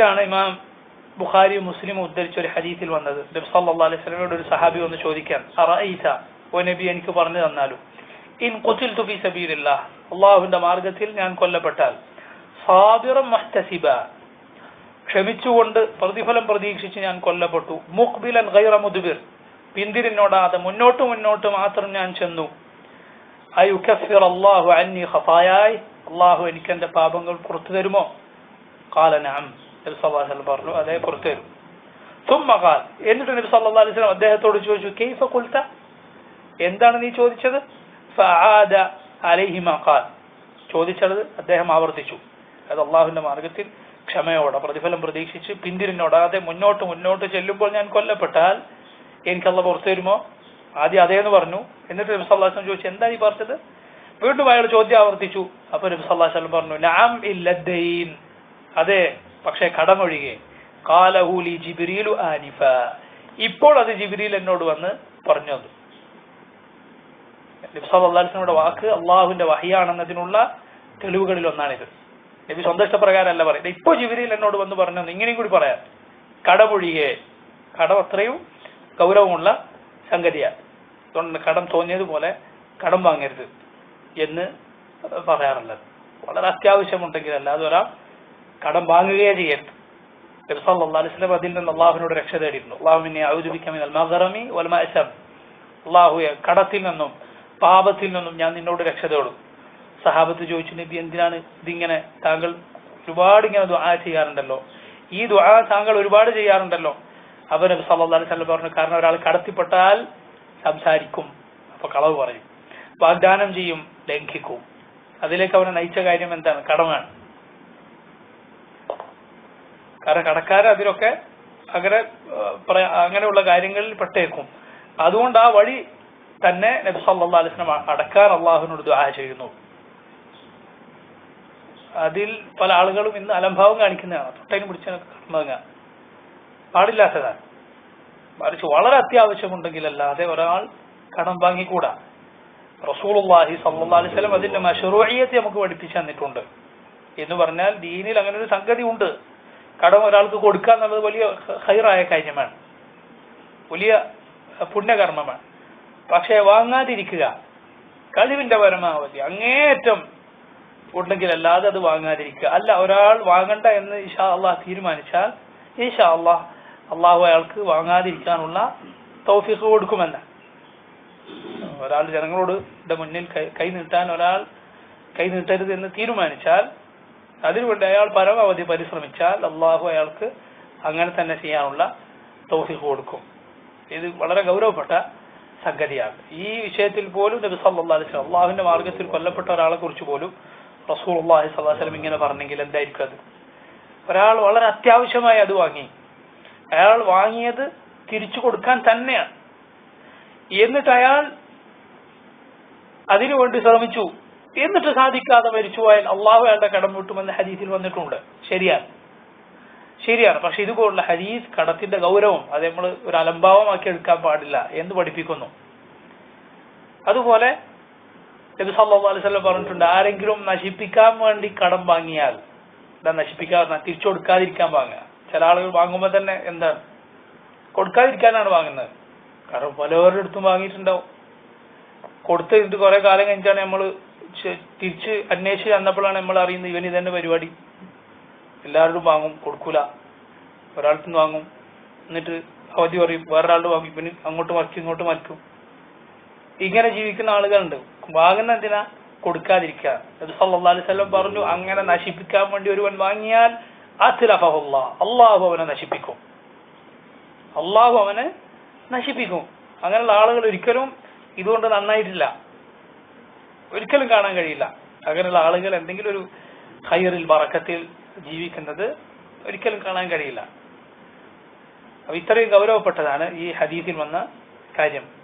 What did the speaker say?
ഇതാണ് ഇമാം ബുഖാരി മുസ്ലിം ഉദ്ധരിച്ച ഒരു ഹദീസിൽ വന്നത്. നബി അലൈഹി സ്വലമിനോട് ഒരു സഹാബി വന്ന് ചോദിക്കാൻ അറഅയ്ത ഓ നബി എനിക്ക് പറഞ്ഞു തന്നാലും? ഇൻ കൊച്ചിൽ തുഫി സബീലില്ല അള്ളാഹുവിന്റെ മാർഗത്തിൽ ഞാൻ കൊല്ലപ്പെട്ടാൽ. സാബിറം മുഹ്തസിബ. ക്ഷമിച്ചുകൊണ്ട് പ്രതിഫലം പ്രതീക്ഷിച്ച് ഞാൻ കൊല്ലപ്പെട്ടു. മുഖ്ബിലൻ ഗൈറ മുദ്ബിർ. പിന്തിരിഞ്ഞോടാതെ മുന്നോട്ട് മുന്നോട്ട് മാത്രം ഞാൻ ചെന്നു. അയുക്കഫിർ അള്ളാഹു അന്നി ഹഫായായ് അള്ളാഹു എനിക്ക് എന്റെ പാപങ്ങൾ പുറത്തു തരുമോ? കാല നഅം. നബി പറഞ്ഞു അതേ പുറത്തു വരും. സുമ്മഹാൻ എന്നിട്ട് നബി സല്ലാ അലൈഹി സ്വലം അദ്ദേഹത്തോട് ചോദിച്ചു കെയ്ഫ കുൽത്ത എന്താണ് നീ ചോദിച്ചത്? ഫആദ അലൈഹി മഖാൻ ചോദിച്ചത് അദ്ദേഹം ആവർത്തിച്ചു. അത് അള്ളാഹുവിന്റെ മാർഗത്തിൽ ക്ഷമയോടെ പ്രതിഫലം പ്രതീക്ഷിച്ച് പിന്തിരിഞ്ഞോടാതെ മുന്നോട്ട് മുന്നോട്ട് ചെല്ലുമ്പോൾ ഞാൻ കൊല്ലപ്പെട്ടാൽ എനിക്കല്ല പുറത്തു വരുമോ? ആദ്യം അതേന്ന് പറഞ്ഞു. എന്നിട്ട് നബി സല്ലാസ്ലം ചോദിച്ചു എന്താ ഈ പറഞ്ഞത്? വീണ്ടും അയാൾ ചോദ്യം ആവർത്തിച്ചു. അപ്പൊ നബി സല്ലാസ്ലം പറഞ്ഞു നാം ഇല്ല അതെ പക്ഷേ കടമൊഴികെ. കാലഹൂലി ജിബിരിയിലു ആനിഫ. ഇപ്പോൾ അത് ജിബിരിയിൽ എന്നോട് വന്ന് പറഞ്ഞു തന്നു നബി വാക്ക് അള്ളാഹുവിന്റെ വഹിയാണെന്നതിനുള്ള തെളിവുകളിൽ ഒന്നാണിത്. നബി സ്വന്തം ഇഷ്ടപ്രകാരമല്ല പറയുന്നത്. ഇപ്പൊ ജിബിരിയിൽ എന്നോട് വന്ന് പറഞ്ഞു ഇങ്ങനെയും കൂടി പറയാം. കടമൊഴികെ. കടം അത്രയും ഗൗരവമുള്ള സംഗതിയാണ്. അതുകൊണ്ട് കടം തോന്നിയതുപോലെ കടം വാങ്ങരുത് എന്ന് പറയാറുള്ളത്. വളരെ അത്യാവശ്യമുണ്ടെങ്കിൽ അല്ലാതെ ഒരാൾ കടം വാങ്ങുകയാണ് ചെയ്യരുത്. നബി സല്ലല്ലാഹു അലൈഹി വസല്ലം അതിൽ നിന്ന് അള്ളാഹുവിനോട് രക്ഷ തേടിയിരുന്നു. അള്ളാഹുവിനെ ഔദുബിക്ക മിനൽ മഗ്റമി വൽ മഅസം. അള്ളാഹുയെ കടത്തിൽ നിന്നും പാപത്തിൽ നിന്നും ഞാൻ നിന്നോട് രക്ഷ തേടും. സഹാബത്ത് ചോദിച്ചു നബി എന്തിനാണ് ഇതിങ്ങനെ താങ്കൾ ഒരുപാട് ഇങ്ങനെ ദുആ ചെയ്യാറുണ്ടല്ലോ? ഈ ദുആ താങ്കൾ ഒരുപാട് ചെയ്യാറുണ്ടല്ലോ? അപ്പൊ നബി സല്ലല്ലാഹു അലൈഹി വസല്ലം പറഞ്ഞു കാരണം ഒരാൾ കടത്തിപ്പെട്ടാൽ സംസാരിക്കും. അപ്പൊ കളവ് പറയും. വാഗ്ദാനം ചെയ്യും ലംഘിക്കും. അതിലേക്ക് അവനെ നയിച്ച കാര്യം എന്താണ്? കടമാണ്. കാരണം കടക്കാർ അതിലൊക്കെ അങ്ങനെ അങ്ങനെയുള്ള കാര്യങ്ങളിൽ പെട്ടേക്കും. അതുകൊണ്ട് ആ വഴി തന്നെ നബി സല്ലാ അലൈഹി വസല്ലം അടക്കാൻ അള്ളാഹുവിനോട് ദുആ ചെയ്യുന്നു. അതിൽ പല ആളുകളും ഇന്ന് അലംഭാവം കാണിക്കുന്നതാണ്. തൊട്ടതിന് പിടിച്ച് കടന്നു പാടില്ലാത്തതാണ്. മറിച്ച് വളരെ അത്യാവശ്യമുണ്ടെങ്കിൽ അല്ലാതെ ഒരാൾ കടം വാങ്ങിക്കൂടാ. റസൂലുള്ളാഹി സല്ലാ അലൈഹി വസല്ലം അതിന്റെ മശറൂഇയത്ത് നമുക്ക് പഠിപ്പിച്ചു തന്നിട്ടുണ്ട്. എന്ന് പറഞ്ഞാൽ ദീനിൽ അങ്ങനെ ഒരു സംഗതി ഉണ്ട് കടം ഒരാൾക്ക് കൊടുക്കുക എന്നുള്ളത് വലിയ ഹൈറായ കാര്യമാണ്. വലിയ പുണ്യകർമ്മമാണ്. പക്ഷേ വാങ്ങാതിരിക്കുക കഴിവിന്റെ പരമാവധി അങ്ങേയറ്റം ഉണ്ടെങ്കിൽ അല്ലാതെ അത് വാങ്ങാതിരിക്കുക. അല്ല ഒരാൾ വാങ്ങണ്ട എന്ന് ഇഷാ അള്ളാഹ് തീരുമാനിച്ചാൽ ഇഷാ അള്ളാഹ് അള്ളാഹു അയാൾക്ക് വാങ്ങാതിരിക്കാനുള്ള തൗഫീഖ് കൊടുക്കുമല്ല ഒരാൾ ജനങ്ങളോട് മുന്നിൽ കൈ- കൈ നീട്ടാൻ ഒരാൾ കൈ നീട്ടരുത് എന്ന് തീരുമാനിച്ചാൽ അതിനുവേണ്ടി അയാൾ പരമാവധി പരിശ്രമിച്ചാൽ അള്ളാഹു അയാൾക്ക് അങ്ങനെ തന്നെ ചെയ്യാനുള്ള തൗഫീഖ് കൊടുക്കും. ഇത് വളരെ ഗൗരവപ്പെട്ട സംഗതിയാണ്. ഈ വിഷയത്തിൽ പോലും നബി സല്ലാ അലൈഹി അള്ളാഹുവിന്റെ മാർഗത്തിൽ കൊല്ലപ്പെട്ട ഒരാളെ കുറിച്ച് പോലും റസൂൽ അള്ളാഹി വസല്ലം ഇങ്ങനെ പറഞ്ഞെങ്കിൽ എന്തായിരിക്കും അത്? ഒരാൾ വളരെ അത്യാവശ്യമായി അത് വാങ്ങി. അയാൾ വാങ്ങിയത് തിരിച്ചു കൊടുക്കാൻ തന്നെയാണ്. എന്നിട്ട് അയാൾ അതിനുവേണ്ടി ശ്രമിച്ചു. എന്നിട്ട് സാധിക്കാതെ മരിച്ചുപോയാൽ അള്ളാഹു അയാളുടെ കടം വീട്ടുമെന്ന് ഹദീസിൽ വന്നിട്ടുണ്ട്. ശരിയാണ്. ശരിയാണ്. പക്ഷെ ഇതുപോലുള്ള ഹദീസ് കടത്തിന്റെ ഗൗരവം അത് നമ്മൾ ഒരു അലംഭാവമാക്കി എടുക്കാൻ പാടില്ല എന്ന് പഠിപ്പിക്കുന്നു. അതുപോലെ നബി അലൈഹി വസല്ലം പറഞ്ഞിട്ടുണ്ട് ആരെങ്കിലും നശിപ്പിക്കാൻ വേണ്ടി കടം വാങ്ങിയാൽ എന്താ നശിപ്പിക്കാൻ തിരിച്ചു കൊടുക്കാതിരിക്കാൻ വാങ്ങുക. ചില ആളുകൾ വാങ്ങുമ്പോൾ തന്നെ എന്താ കൊടുക്കാതിരിക്കാനാണ് വാങ്ങുന്നത്. കാരണം പലവരുടെ അടുത്തും വാങ്ങിയിട്ടുണ്ടാവും. കൊടുത്തിട്ട് കുറെ കാലം കഴിഞ്ഞിട്ടാണ് നമ്മൾ തിരിച്ച് അന്വേഷിച്ച് വന്നപ്പോഴാണ് നമ്മൾ അറിയുന്നത് ഇവൻ ഇതന്നെ പരിപാടി. എല്ലാവരോടും വാങ്ങും കൊടുക്കൂല. ഒരാൾക്ക് വാങ്ങും. എന്നിട്ട് അവധി പറയും വേറൊരാളുടെ വാങ്ങും. ഇവന് അങ്ങോട്ട് മറിക്കും ഇങ്ങോട്ട് മറിക്കും. ഇങ്ങനെ ജീവിക്കുന്ന ആളുകളുണ്ട്. വാങ്ങുന്ന എന്തിനാ? കൊടുക്കാതിരിക്കുക. അത് വസല്ലം പറഞ്ഞു അങ്ങനെ നശിപ്പിക്കാൻ വേണ്ടി ഒരുവൻ വാങ്ങിയാൽ അത്ലഫഹുല്ലാ. അള്ളാഹു അവനെ നശിപ്പിക്കും. അള്ളാഹു അവനെ നശിപ്പിക്കും. അങ്ങനെയുള്ള ആളുകൾ ഒരിക്കലും ഇതുകൊണ്ട് നന്നായിട്ടില്ല. ഒരിക്കലും കാണാൻ കഴിയില്ല. അങ്ങനെയുള്ള ആളുകൾ എന്തെങ്കിലും ഒരു ഹൈറിൽ വറക്കത്തിൽ ജീവിക്കുന്നത് ഒരിക്കലും കാണാൻ കഴിയില്ല. അപ്പൊ ഇത്രയും ഗൗരവപ്പെട്ടതാണ് ഈ ഹദീസിൽ വന്ന കാര്യം.